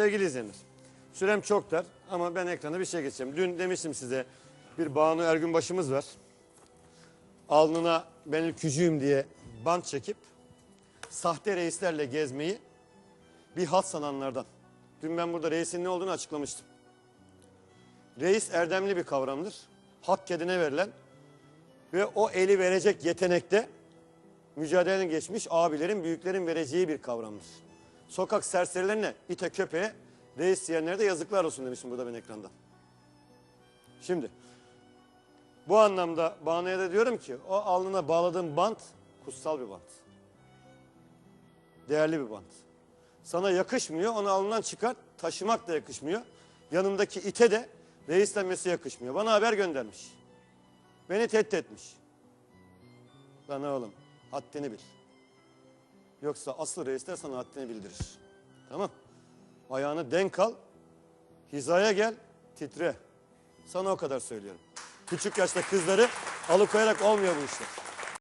Sevgili izleyenler, sürem çok dar ama ben ekrana bir şey geçeceğim. Dün demiştim size bir Banu Ergün başımız var. Alnına ben ülkücüyüm diye bant çekip sahte reislerle gezmeyi bir hat sananlardan. Dün ben burada reisin ne olduğunu açıklamıştım. Reis erdemli bir kavramdır. Hak kedine verilen ve o eli verecek yetenekte mücadeleni geçmiş abilerin, büyüklerin vereceği bir kavramdır. Sokak serserilerine, ite köpeğe, reis diyenlere de yazıklar olsun demiştim burada ben ekranda. Şimdi bu anlamda Banu'ya da diyorum ki o alnına bağladığın bant kutsal bir bant. Değerli bir bant. Sana yakışmıyor onu alnından çıkar taşımak da yakışmıyor. Yanındaki ite de reislenmesi yakışmıyor. Bana haber göndermiş. Beni tehdit etmiş. Lan oğlum haddini bil. Yoksa asıl reisler sana haddini bildirir. Tamam. Ayağını denk al. Hizaya gel. Titre. Sana o kadar söylüyorum. Küçük yaşta kızları alıkoyarak olmuyor bu işler.